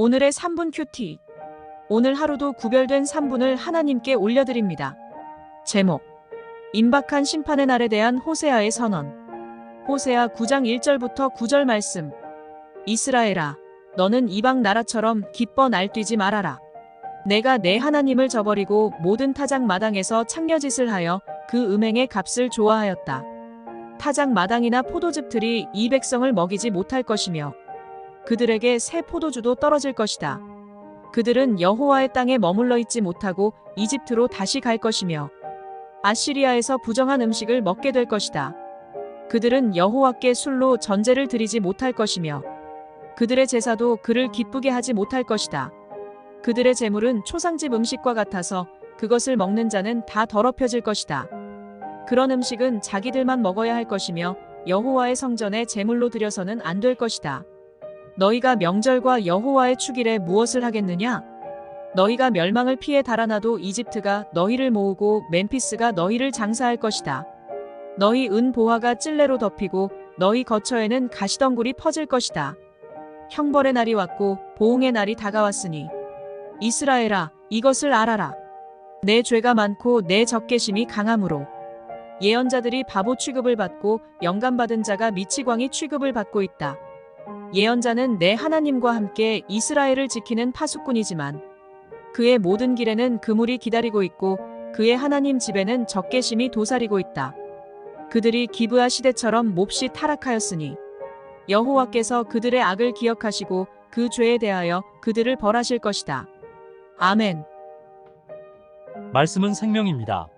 오늘의 3분 큐티. 오늘 하루도 구별된 3분을 하나님께 올려드립니다. 제목. 임박한 심판의 날에 대한 호세아의 선언. 호세아 9장 1절부터 9절 말씀. 이스라엘아, 너는 이방 나라처럼 기뻐 날뛰지 말아라. 내가 내 하나님을 저버리고 모든 타작 마당에서 창녀짓을 하여 그 음행의 값을 좋아하였다. 타작 마당이나 포도즙들이 이 백성을 먹이지 못할 것이며 그들에게 새 포도주도 떨어질 것이다. 그들은 여호와의 땅에 머물러 있지 못하고 이집트로 다시 갈 것이며 아시리아에서 부정한 음식을 먹게 될 것이다. 그들은 여호와께 술로 전제를 드리지 못할 것이며 그들의 제사도 그를 기쁘게 하지 못할 것이다. 그들의 제물은 초상집 음식과 같아서 그것을 먹는 자는 다 더럽혀질 것이다. 그런 음식은 자기들만 먹어야 할 것이며 여호와의 성전에 제물로 드려서는 안 될 것이다. 너희가 명절과 여호와의 축일에 무엇을 하겠느냐? 너희가 멸망을 피해 달아나도 이집트가 너희를 모으고 멤피스가 너희를 장사할 것이다. 너희 은 보화가 찔레로 덮이고 너희 거처에는 가시덩굴이 퍼질 것이다. 형벌의 날이 왔고 보응의 날이 다가왔으니 이스라엘아 이것을 알아라. 내 죄가 많고 내 적개심이 강함으로 예언자들이 바보 취급을 받고 영감받은 자가 미치광이 취급을 받고 있다. 예언자는 내 하나님과 함께 이스라엘을 지키는 파수꾼이지만 그의 모든 길에는 그물이 기다리고 있고 그의 하나님 집에는 적개심이 도사리고 있다. 그들이 기브아 시대처럼 몹시 타락하였으니 여호와께서 그들의 악을 기억하시고 그 죄에 대하여 그들을 벌하실 것이다. 아멘. 말씀은 생명입니다.